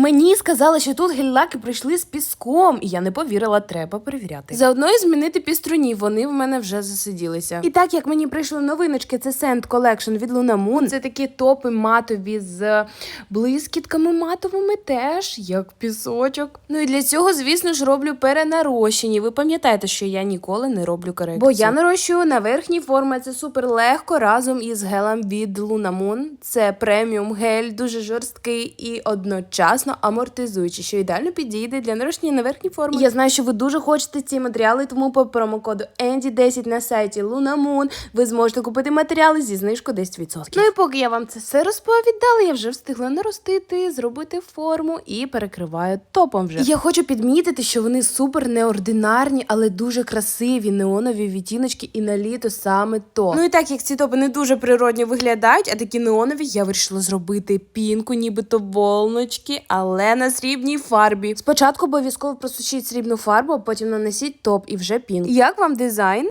Мені сказали, що тут гель-лаки прийшли з піском, і я не повірила, треба перевіряти. Заодно і змінити піструні, вони в мене вже засиділися. І так як мені прийшли новиночки, це Sand Collection від Luna Moon. Це такі топи матові з блискітками матовими теж, як пісочок. Ну і для цього, звісно ж, роблю перенарощені. Ви пам'ятаєте, що я ніколи не роблю корекцію. Бо я нарощую на верхній формі. Це супер легко разом із гелем від Luna Moon. Це преміум гель, дуже жорсткий і одночасно амортизуючий, що ідеально підійде для нарощення на верхній формі. Я знаю, що ви дуже хочете ці матеріали, тому по промокоду Andy10 на сайті Luna ви зможете купити матеріали зі знижкою 10%. Ну і поки я вам це все розповідала, я вже встигла наростити, зробити форму і перекриваю топом вже. Я хочу підмітити, що вони супер неординарні, але дуже красиві неонові відтіночки і на літо саме то. Ну і так як ці топи не дуже природньо виглядають, а такі неонові, я вирішила зробити пінку, нібито волночки, але на срібній фарбі. Спочатку обов'язково просушіть срібну фарбу, а потім нанесіть топ і вже пінк. Як вам дизайн?